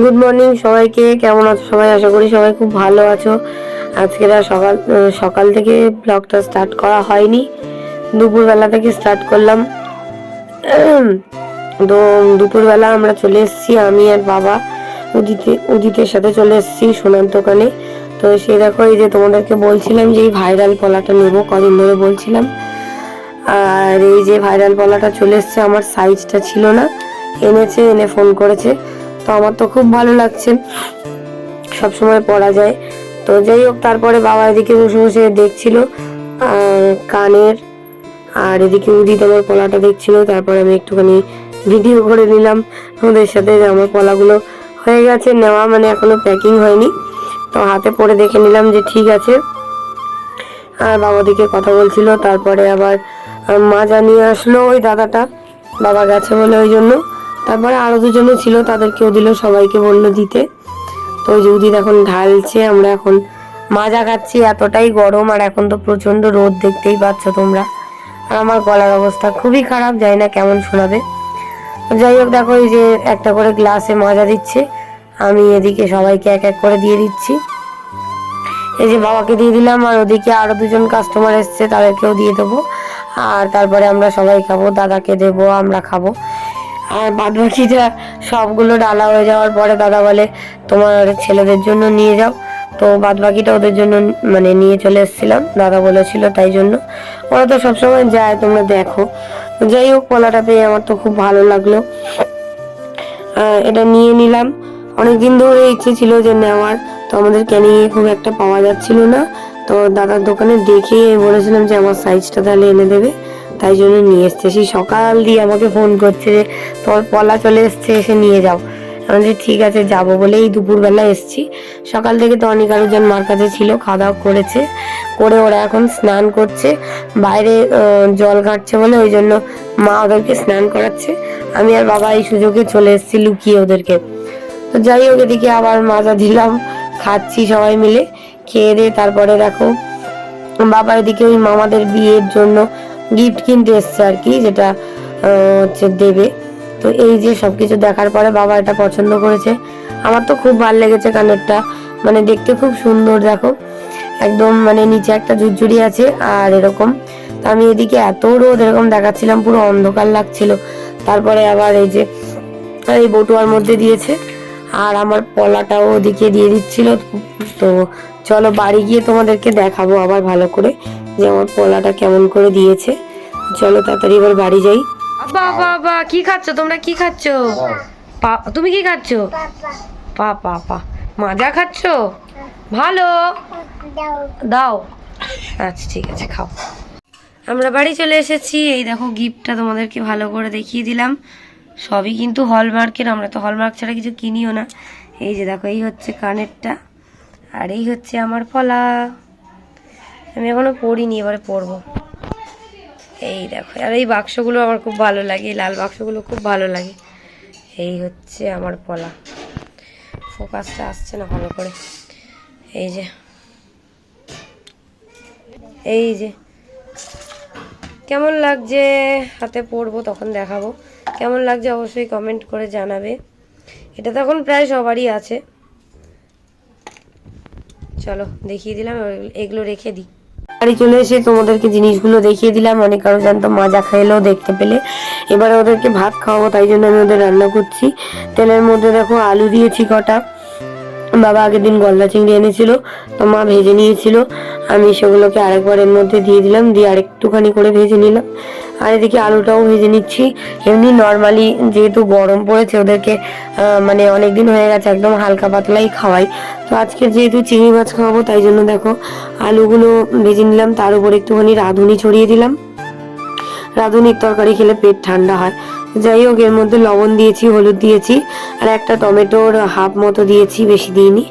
Good morning সবাইকে, কেমন আছো সবাই? আশা করি সবাই খুব ভালো আছো। আজকে আর সকাল সকাল থেকে ব্লগটা স্টার্ট করা হয়নি। দুপুরবেলা থেকে স্টার্ট করলাম। তো দুপুরবেলা আমরা চলে এসেছি, আমি আর বাবা, উদিতে, উদিতের সাথে চলে এসেছি সোনার দোকানে। তো সে দেখো, এই যে তোমাদেরকে বলছিলাম যে এই ভাইরাল পলাটা নেব, কদিন ধরে বলছিলাম। আর এই যে ভাইরাল পলাটা চলে এসছে, আমার সাইজটা ছিল না। এনেছে, এনে ফোন করেছে। তো আমার তো খুব ভালো লাগছে। সব সময় পরা যায়। তো যাই হোক, তারপরে বাবা এদিকে বসে বসে দেখছিল কানের, আর এদিকে উদিত আমার কলাটা দেখছিল। তারপরে আমি একটুখানি ভিডিও করে নিলাম ওদের সাথে যে আমার পলাগুলো হয়ে গেছে, নেওয়া মানে এখনও প্যাকিং হয়নি। তো হাতে পরে দেখে নিলাম যে ঠিক আছে। আর বাবা দিকে কথা বলছিল, তারপরে আবার মাজা নিয়ে আসলো ওই দাদাটা। বাবা গেছে বলে ওই জন্য। তারপরে আরও দুজনে ছিল, তাদেরকেও দিল, সবাইকে বলল দিতে। তো ওই যে উদিত এখন ঢালছে, আমরা এখন মাজা খাচ্ছি, এতটাই গরম, আর এখন তো প্রচণ্ড রোদ, দেখতেই পাচ্ছ তোমরা। আর আমার গলার অবস্থা খুবই খারাপ, জানি না কেমন শোনাবে। যাই হোক, দেখো এই যে একটা করে গ্লাসে মাজা দিচ্ছে, আমি এদিকে সবাইকে এক এক করে দিয়ে দিচ্ছি। এই যে বাবাকে দিয়ে দিলাম, আর ওদিকে আরও দুজন কাস্টমার এসছে, তাদেরকেও দিয়ে দেবো। আর তারপরে আমরা সবাই খাব, দাদাকে দেবো, আমরা খাব। আর বাদ বাকিটা সবগুলো ডালা হয়ে যাওয়ার পরে দাদা বলে, তোমার ছেলেদের জন্য নিয়ে যাও। তো বাদ বাকিটা ওদের জন্য মানে নিয়ে চলে এসেছিলাম। দাদা বলেছিল তাই জন্য। ওরা তো সবসময় যায়, তোমরা দেখো। যাই হোক কলাটা পেয়ে আমার তো খুব ভালো লাগল। এটা নিয়ে নিলাম। অনেকদিন ধরে ইচ্ছে ছিল যে নেওয়ার। তো আমাদের ক্যানিংয়ে খুব একটা পাওয়া যাচ্ছিল না। তো দাদার দোকানে দেখে বলেছিলাম যে আমার সাইজটা তাহলে এনে দেবে। তাই জন্য নিয়ে এসছে। সেই সকাল দিয়ে আমাকে ফোন করছে যে তোমার পলা চলে এসছে এসে নিয়ে যাও। আমি বলছি, ঠিক আছে যাব বলেই দুপুরবেলা এসছি। সকাল থেকে তো অনেক আরোজন মার কাছে ছিল খাওয়া দাওয়া করেছে। করে ওরা এখন স্নান করছে। বাইরে জল কাটছে বলে ওই জন্য মা ওদেরকে স্নান করাচ্ছে। আমি আর বাবা এই সুযোগে চলে এসেছি লুকিয়ে ওদেরকে। তো যাই হোক এদিকে আবার মাজা দিলাম খাচ্ছি সবাই মিলে। খেয়ে দিয়ে তারপরে দেখো বাবা এদিকে ওই মামাদের বিয়ের জন্য গিফট কিনতে এসছে আর কি, যেটা হচ্ছে দেবে। তো এই যে সবকিছু দেখার পরে বাবা এটা পছন্দ করেছে। আমার তো খুব ভালো লেগেছে কানেরটা। মানে দেখতে খুব সুন্দর, দেখো। একদম মানে নিচে একটা ঝুরঝুরি আছে আর এরকম। তো আমি এদিকে এত রোদ এরকম দেখাচ্ছিলাম, পুরো অন্ধকার লাগছিল। তারপরে আবার এই যে, এই বটুয়ার মধ্যে দিয়েছে। আর আমার পলাটাও ওদিকে দিয়ে দিচ্ছিল। তো চলো বাড়ি গিয়ে তোমাদেরকে দেখাবো আবার ভালো করে। যে আমার পলাটা কেমন করে দিয়েছে। চলো তাড়াতাড়ি এবার বাড়ি যাই। বাবা বাবা কি খাচ্ছ? তোমরা কি খাচ্ছ? পা- তুমি কি খাচ্ছ? পা পা পা। মাজা খাচ্ছ? ভালো। দাও। আচ্ছা ঠিক আছে খাও। আমরা বাড়ি চলে এসেছি। এই দেখো গিফটটা তোমাদেরকে ভালো করে দেখিয়ে দিলাম। সবই কিন্তু হলমার্কের আমরা তো হলমার্ক ছাড়া কিছু কিনিও না। এই যে দেখো এই হচ্ছে কানেরটা। আর এই হচ্ছে আমার পলা। আমি এখনও পড়িনি, এবারে পরবো এই দেখো, আর এই বাক্সগুলো আমার খুব ভালো লাগে, এই লাল বাক্সগুলো খুব ভালো লাগে। এই হচ্ছে আমার পলা। ফোকাসটা আসছে না ভালো করে। এই যে এই যে, কেমন লাগছে? হাতে পরবো তখন দেখাবো। কেমন লাগছে অবশ্যই কমেন্ট করে জানাবে। এটা তো এখন প্রায় সবারই আছে। চলো, দেখিয়ে দিলাম এগুলো রেখে দিই। বাড়ি চলে এসে তোমাদেরকে জিনিসগুলো দেখিয়ে দিলাম। অনেক আরও জানতো মাজা খাইলেও দেখতে পেলে। এবারে ওদেরকে ভাত খাওয়াবো, তাই জন্য আমি ওদের রান্না করছি। তেলের মধ্যে দেখো আলু দিয়েছি কটা। বাবা আগের দিন গলদা চিংড়ি এনেছিল, তো মা ভেজে নিয়েছিল। আমি সেগুলোকে আরেকবার এর মধ্যে দিয়ে দিলাম, দিয়ে আরেকটুখানি করে ভেজে নিলাম। আর এদিকে আলুটাও ভেজে নিচ্ছি। এমনি নর্মালি যেহেতু গরম পড়েছে, ওদেরকে মানে অনেক দিন হয়ে গেছে, একদম হালকা পাতলাই খাওয়াই। তো আজকে যেহেতু চিংড়ি মাছ খাওয়াবো, তাই জন্য দেখো, আলুগুলো ভেজে নিলাম। তার উপর একটুখানি রাঁধুনি ছড়িয়ে দিলাম। রাঁধুনির তরকারি খেলে পেট ঠান্ডা হয়। যাই হোক, এর মধ্যে লবণ দিয়েছি, হলুদ দিয়েছি, আর একটা টমেটোর হাফ মতো দিয়েছি, বেশি দিইনি।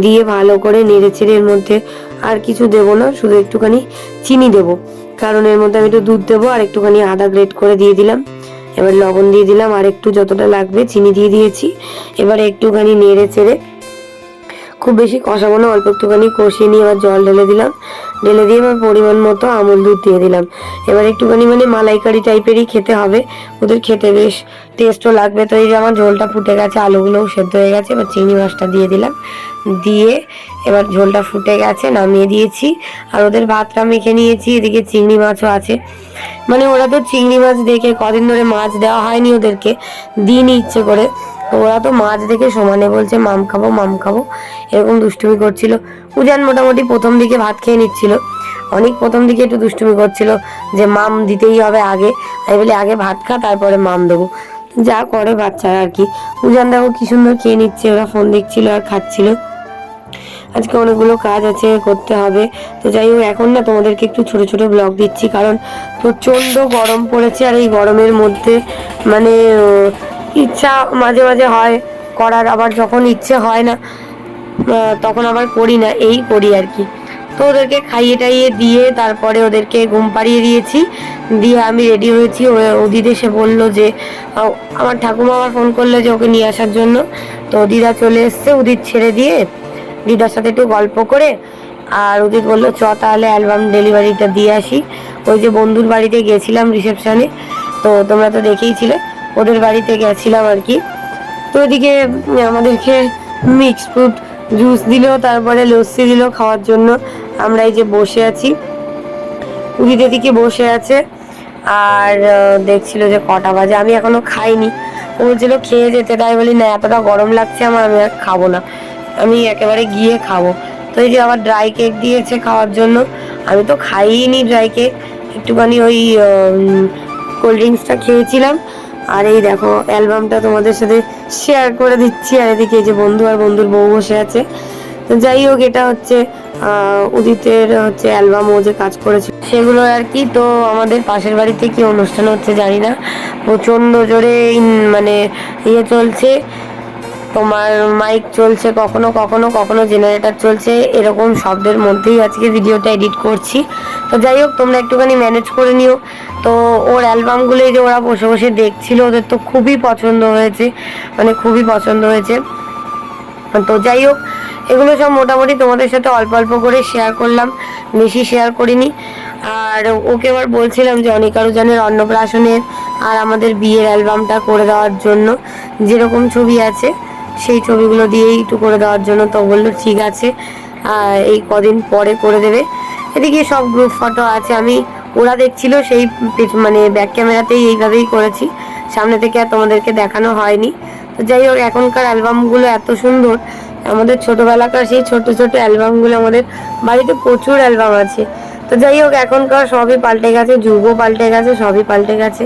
দিয়ে ভালো করে নেড়ে চেড়ে এর মধ্যে আর কিছু দেবো না, শুধু একটুখানি চিনি দেব। কারণ এর মধ্যে আমি একটু দুধ দেবো, আর একটুখানি আদা গ্রেট করে দিয়ে দিলাম। এবার লবণ দিয়ে দিলাম, আর একটু যতটা লাগবে চিনি দিয়ে দিয়েছি। এবার একটুখানি নেড়ে চেড়ে খুব বেশি কষাবো না, অল্প একটুখানি কষিয়ে নিয়ে এবার জল ঢেলে দিলাম। ঢেলে দিয়ে এবার পরিমাণ মতো আমুল দুধ দিয়ে দিলাম। এবার একটুখানি মানে মালাইকারি টাইপেরই খেতে হবে। ওদের খেতে বেশ টেস্টও লাগবে। তো এই যে আমার ঝোলটা ফুটে গেছে, আলুগুলোও সেদ্ধ হয়ে গেছে, এবার চিংড়ি মাছটা দিয়ে দিলাম। দিয়ে এবার ঝোলটা ফুটে গেছে, নামিয়ে দিয়েছি। আর ওদের ভাতটা মেখে নিয়েছি, এদিকে চিংড়ি মাছও আছে। মানে ওরা তো চিংড়ি মাছ দেখে কদিন ধরে মাছ দেওয়া হয়নি ওদেরকে দিন ইচ্ছে করে। ওরা তো মাছ দেখে সমানে বলছে, মাম খাব মাম খাব। এরকম দুষ্টুমি করছিল। উজান মোটামুটি প্রথম দিকে ভাত খেয়ে নিচ্ছিল। অনেক প্রথম দিকে একটু দুষ্টুমি করছিল যে, মাম দিতেই হবে আগে। আমি বলি, আগে ভাত খা, তারপরে মাম দেবো। যা করে বাচ্চারা আর কি। উজান দেখো কি সুন্দর খেয়ে নিচ্ছে। ওরা ফোন দেখছিল আর খাচ্ছিল। আজকে অনেকগুলো কাজ আছে, করতে হবে। তো যাই হোক, এখন না তোমাদেরকে একটু ছোট ছোট ব্লগ দিচ্ছি। কারণ প্রচণ্ড গরম পড়েছে আর এই গরমের মধ্যে মানে ইচ্ছা মাঝে মাঝে হয় করার, আবার যখন ইচ্ছে হয় না তখন আবার করি না, এই করি আর কি। তো ওদেরকে খাইয়ে টাইয়ে দিয়ে তারপরে ওদেরকে ঘুম পাড়িয়ে দিয়েছি। দিয়ে আমি রেডি হয়েছি। ও- উদিত এসে বলল যে আমার ঠাকুমা আবার ফোন করল যে ওকে নিয়ে আসার জন্য। তো দিদা চলে এসছে উদিত ছেড়ে দিয়ে। দিদার সাথে একটু গল্প করে, আর উদিত বলল, চ তাহলে অ্যালবাম ডেলিভারিটা দিয়ে আসি। ওই যে বন্ধুর বাড়িতে গেছিলাম রিসেপশানে তো তোমরা তো দেখেইছিলে ওদের বাড়িতে গেছিলাম আর কি। তো ওদিকে আমাদেরকে মিক্সড ফ্রুট জুস দিল, তারপরে লস্যি দিল খাওয়ার জন্য। আমরা এই যে বসে আছি। উদিত এদিকে বসে আছে। আর দেখছিল যে কটা বাজে। আমি এখনও খাইনি। বলছিল, খেয়ে যেতে তাই বলি, না, এতটা গরম লাগছে আমার, আমি আর খাব না। আমি একেবারে গিয়ে খাব। তো এই যে আবার ড্রাই কেক দিয়েছে খাওয়ার জন্য। আমি তো খাইনি ড্রাই কেক একটুখানি ওই কোল্ড ড্রিঙ্কসটা খেয়েছিলাম। আর এই দেখো, অ্যালবামটা তোমাদের সাথে শেয়ার করে দিচ্ছি। আর এদিকে যে বন্ধু আর বন্ধুর বউ বসে আছে। তো যাই হোক, এটা হচ্ছে উদিতের হচ্ছে অ্যালবাম, ও যে কাজ করেছে। সেগুলো আর কি, তো আমাদের পাশের বাড়িতে কি অনুষ্ঠান হচ্ছে জানি না। প্রচণ্ড জোরে মানে ইয়ে চলছে। তোমার মাইক চলছে কখনো কখনো কখনো জেনারেটর চলছে, এরকম শব্দের মধ্যেই আজকে ভিডিওটা এডিট করছি। তো যাই হোক, তোমরা একটুখানি ম্যানেজ করে নিও। তো ওর অ্যালবামগুলোই যে ওরা বসে বসে দেখছিল, ওদের তো খুবই পছন্দ হয়েছে মানে খুবই পছন্দ হয়েছে। তো যাই হোক, এগুলো সব মোটামুটি তোমাদের সাথে অল্প অল্প করে শেয়ার করলাম, বেশি শেয়ার করিনি। আর ওকে এবার বলছিলাম যে অনেক আরও জানের অন্নপ্রাশনের আর আমাদের বিয়ের অ্যালবামটা করে দেওয়ার জন্য, যেরকম ছবি আছে। সেই ছবিগুলো দিয়েই একটু করে দেওয়ার জন্য তো বলল, ঠিক আছে এই কদিন পরে করে দেবে। এদিকে সব গ্রুপ ফটো আছে, আমি, ওরা দেখছিল সেই মানে ব্যাক ক্যামেরাতেই এইভাবেই করেছি। সামনে থেকে আর তোমাদেরকে দেখানো হয়নি। তো যাই হোক, এখনকার অ্যালবামগুলো এত সুন্দর, আমাদের ছোটোবেলাকার সেই ছোট ছোট অ্যালবামগুলো আমাদের বাড়িতে প্রচুর অ্যালবাম আছে। তো যাই হোক, এখনকার সবই পাল্টে গেছে, যুগও পাল্টে গেছে, সবই পাল্টে গেছে।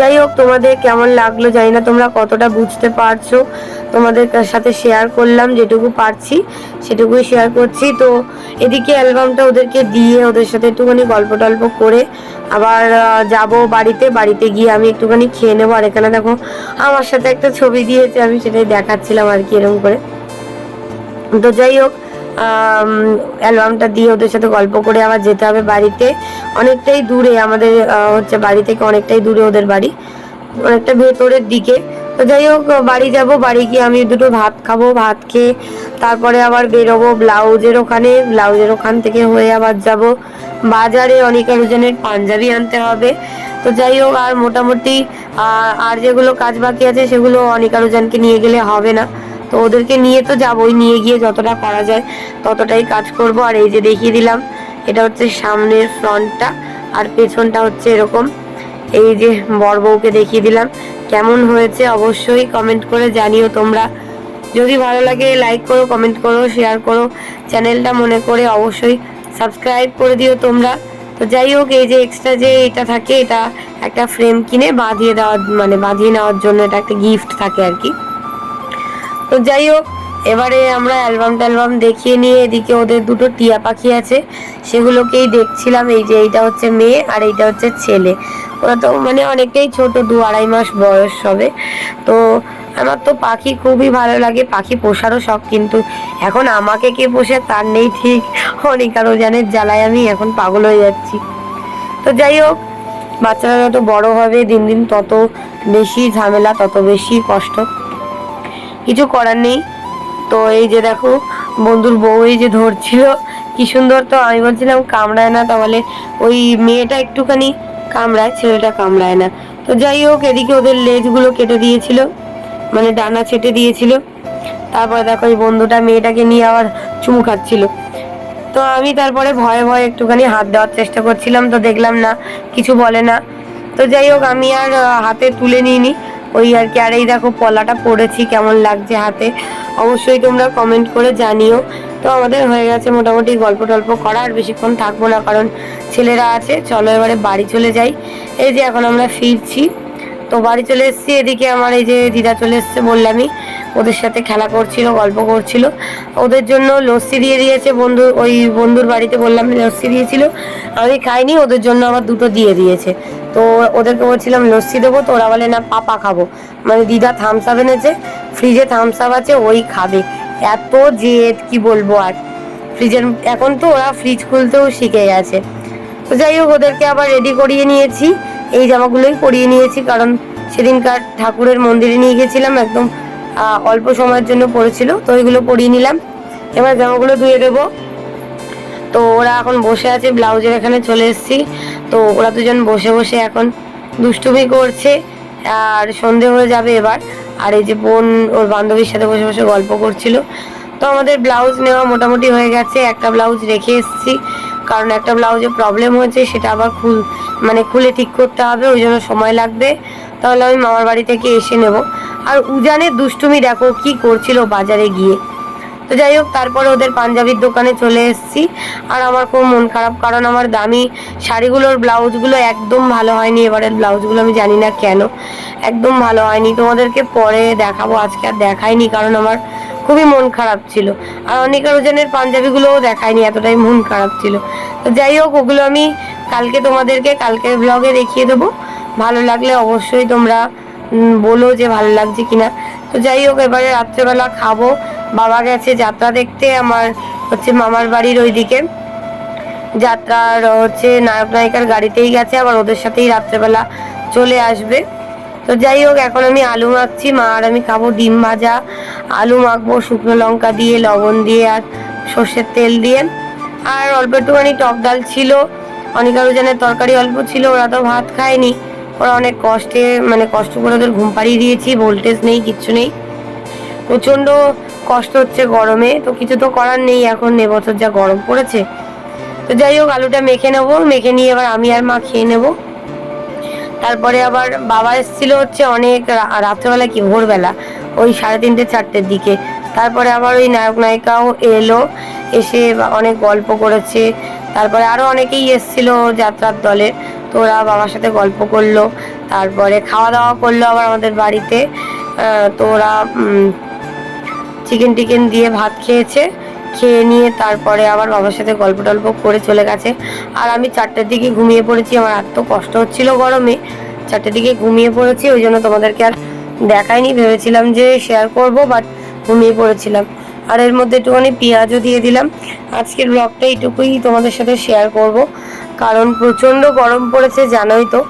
যাই হোক, তোমাদের কেমন লাগল জানি না, তোমরা কতটা বুঝতে পারছ। তোমাদের সাথে শেয়ার করলাম যেটুকু পারছি, সেটুকুই শেয়ার করছি। তো এদিকে অ্যালবামটা ওদেরকে দিয়ে ওদের সাথে একটুখানি গল্প টল্প করে আবার যাব বাড়িতে। বাড়িতে গিয়ে আমি একটুখানি খেয়ে নেব। আর এখানে দেখো, আমার সাথে একটা ছবি দিয়েছে, আমি সেটাই দেখাচ্ছিলাম আর কি এরকম করে। তো যাই হোক অ্যালবামটা দিয়ে ওদের সাথে গল্প করে আবার যেতে হবে বাড়িতে। অনেকটাই দূরে আমাদের হচ্ছে বাড়ি থেকে অনেকটাই দূরে ওদের বাড়ি, অনেকটা ভেতরের দিকে। তো যাই হোক, বাড়ি যাব, বাড়ি গিয়ে আমি দুটো ভাত খাব, ভাত খেয়ে তারপরে আবার বেরোবো ব্লাউজের ওখানে। ব্লাউজের ওখান থেকে হয়ে আবার যাব। বাজারে অনেক আলোজনের পাঞ্জাবি আনতে হবে। তো যাই হোক, আর মোটামুটি আর যেগুলো কাজ বাকি আছে সেগুলো অনেক আলোজনকে নিয়ে গেলে হবে না। তো ওদেরকে নিয়ে তো যাবোই, নিয়ে গিয়ে যতটা করা যায় ততটাই কাজ করব। আর এই যে দেখিয়ে দিলাম, এটা হচ্ছে সামনের ফ্রন্টটা আর পেছনটা হচ্ছে এরকম। এই যে বর বউকে দেখিয়ে দিলাম, কেমন হয়েছে অবশ্যই কমেন্ট করে জানিও তোমরা। যদি ভালো লাগে লাইক করো কমেন্ট করো শেয়ার করো। চ্যানেলটা মনে করে অবশ্যই সাবস্ক্রাইব করে দিও তোমরা। তো যাই হোক, এই যে এক্সট্রা যে এটা থাকে, এটা একটা ফ্রেম কিনে বাঁধিয়ে দেওয়ার মানে বাঁধিয়ে নেওয়ার জন্য এটা একটা গিফট থাকে আর কি। তো যাই হোক, এবারে আমরা অ্যালবাম ট্যালবাম দেখিয়ে নিয়ে এদিকে ওদের দুটো টিয়া পাখি আছে, সেগুলোকেই দেখছিলাম। এই যে এইটা হচ্ছে মেয়ে আর এইটা হচ্ছে ছেলে। ওরা তো মানে অনেকটাই ছোট, দু আড়াই মাস বয়স হবে। তো আমার তো পাখি খুবই ভালো লাগে, পাখি পোষারও শখ, কিন্তু এখন আমাকে কে পোষে তার নেই ঠিক। অনেক আরও জানের জ্বালায় আমি, এখন পাগল হয়ে যাচ্ছি। তো যাই হোক, বাচ্চারা যত বড় হবে দিন দিন তত বেশি ঝামেলা, তত বেশি কষ্ট। কিছু করার নেই। তো এই যে দেখো, বন্ধুর বউ এই যে ধরছিল। কি সুন্দর তো, আমি বলছিলাম কামড়ায় না, তাহলে ওই মেয়েটা একটুখানি কামড়ায়, ছেলেটা কামড়ায় না। তো যাই হোক, এদিকে ওদের লেজগুলো কেটে দিয়েছিল মানে ডানা ছেটে দিয়েছিল। তারপরে দেখো ওই বন্ধুটা মেয়েটাকে নিয়ে আবার চুমু খাচ্ছিল। তো আমি তারপরে ভয়ে ভয়ে একটুখানি হাত দেওয়ার চেষ্টা করছিলাম, তো দেখলাম না, কিছু বলে না। তো যাই হোক, আমি আর হাতে তুলে নিইনি। ওই আর কি, আর এই দেখো পলাটা পড়েছি কেমন লাগছে হাতে। অবশ্যই তোমরা কমেন্ট করে জানিও। তো আমাদের হয়ে গেছে মোটামুটি গল্প টল্প করা, আর বেশিক্ষণ থাকব না কারণ ছেলেরা আছে। চলো এবারে বাড়ি চলে যাই। এই যে এখন আমরা ফিরছি। তো বাড়ি চলে এসেছি, এদিকে আমার এই যে দিদা চলে এসছে বললামই, ওদের সাথে খেলা করছিল, গল্প করছিল। ওদের জন্য লস্যি দিয়ে দিয়েছে বন্ধু, ওই বন্ধুর বাড়িতে বললাম লস্যি দিয়েছিল, আমি খাইনি, ওদের জন্য আবার দুটো দিয়ে দিয়েছে। তো ওদেরকে বলছিলাম, লস্যি দেবো, তো ওরা বলে, না, পাপা খাব। মানে দিদা থামস আপ এনেছে ফ্রিজে থামস আপ আছে, ওই খাবে। এত জেদ, কি বলব আর। ফ্রিজের এখন তো ওরা ফ্রিজ খুলতেও শিখে গেছে। তো যাই হোক, ওদেরকে আবার রেডি করিয়ে নিয়েছি। এই জামাগুলোই পরিয়ে নিয়েছি, কারণ সেদিনকার ঠাকুরের মন্দিরে নিয়ে গেছিলাম, একদম অল্প সময়ের জন্য পড়েছিল, তো ওইগুলো পরিয়ে নিলাম। এবার জামাগুলো ধুয়ে দেবো। তো ওরা এখন বসে আছে, ব্লাউজের এখানে চলে এসেছি। তো ওরা দুজন বসে বসে এখন দুষ্টুমি করছে, আর সন্ধে হয়ে যাবে এবার। আর এই যে বোন, ওর বান্ধবীর সাথে বসে বসে গল্প করছিল। তো আমাদের ব্লাউজ নেওয়া মোটামুটি হয়ে গেছে, একটা ব্লাউজ রেখে এসেছি। কারণ একটা ব্লাউজে প্রবলেম হয়েছে, সেটা আবার খুল মানে খুলে ঠিক করতে হবে, ওই জন্য সময় লাগবে। তাহলে আমি মামার বাড়ি থেকে এসে নেব। আর উজানের দুষ্টুমি দেখো কি করছিল বাজারে গিয়ে। তো যাই হোক, তারপরে ওদের পাঞ্জাবির দোকানে চলে এসেছি। আর আমার খুব মন খারাপ, কারণ আমার দামি শাড়িগুলোর ব্লাউজগুলো একদম ভালো হয়নি। এবারের ব্লাউজগুলো আমি জানি না কেন। একদম ভালো হয়নি। তোমাদেরকে পরে দেখাবো। আজকে আর দেখাইনি, কারণ আমার খুবই মন খারাপ ছিল। আর অনেকের ওজনের পাঞ্জাবিগুলোও দেখায়নি, এতটাই মন খারাপ ছিল। তো যাই হোক, ওগুলো আমি কালকে তোমাদেরকে কালকের ব্লগে দেখিয়ে দেবো। ভালো লাগলে অবশ্যই তোমরা বলো যে ভালো লাগছে কিনা। তো যাই হোক, এবারে রাত্রেবেলা খাব। বাবা গেছে যাত্রা দেখতে, আমার হচ্ছে মামার বাড়ির ওইদিকে। যাত্রার হচ্ছে নায়ক নায়িকার গাড়িতেই গেছে, আবার ওদের সাথেই রাত্রেবেলা চলে আসবে। তো যাই হোক, এখন আমি আলু মাখছি। মা আর আমি খাব ডিম ভাজা। আলু মাখবো, শুকনো লঙ্কা দিয়ে, লবণ দিয়ে আর সর্ষের তেল দিয়ে। আর অল্প একটুখানি টক ডাল ছিল। অনেক জনের তরকারি অল্প ছিল, ওরা তো ভাত খায়নি। ওরা অনেক কষ্টে মানে কষ্ট করে ওদের ঘুম পাড়িয়ে দিয়েছি, ভোল্টেজ নেই, কিচ্ছু নেই। প্রচণ্ড কষ্ট হচ্ছে গরমে, তো কিছু তো করার নেই, এখন এবছর যা গরম পড়েছে। তো যাই হোক, আলুটা মেখে নেব, মেখে নিয়ে এবার আমি আর মা খেয়ে নেব। তারপরে আবার বাবা এসেছিল হচ্ছে অনেক রাত্রেবেলা কি, ভোরবেলা, ওই সাড়ে তিনটে, চারটের দিকে। তারপরে আবার ওই নায়ক নায়িকাও এলো, এসে অনেক গল্প করেছে। তারপরে আরও অনেকেই এসেছিল যাত্রার দলে, তো ওরা বাবার সাথে গল্প করল। তারপরে খাওয়া দাওয়া করল আবার আমাদের বাড়িতে। তো ওরা চিকেন টিকেন দিয়ে ভাত খেয়েছে। খেয়ে নিয়ে তারপরে আবার বাবার সাথে গল্প টল্প করে চলে গেছে। আর আমি চারটের দিকে ঘুমিয়ে পড়েছি, আমার এত কষ্ট হচ্ছিল গরমে। চারটের দিকে ঘুমিয়ে পড়েছি, ওই জন্য তোমাদেরকে আর দেখাইনি, ভেবেছিলাম যে শেয়ার করব বাট ঘুমিয়ে পড়েছিলাম। আর এর মধ্যে একটুখানি পেঁয়াজও দিয়ে দিলাম। আজকের ব্লগটা এইটুকুই তোমাদের সাথে শেয়ার করব। কারণ প্রচণ্ড গরম পড়েছে, জানোই তো।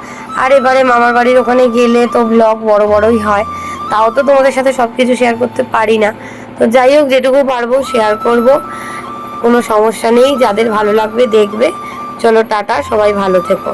আর এবারে মামার বাড়ির ওখানে গেলে তো ব্লগ বড় বড়ই হয়। তাও তো তোমাদের সাথে সব কিছু শেয়ার করতে পারি না। তো যাই হোক, যেটুকু পারব শেয়ার করব। কোনো সমস্যা নেই, যাদের ভালো লাগবে দেখবে। চলো, টাটা, সবাই ভালো থেকো।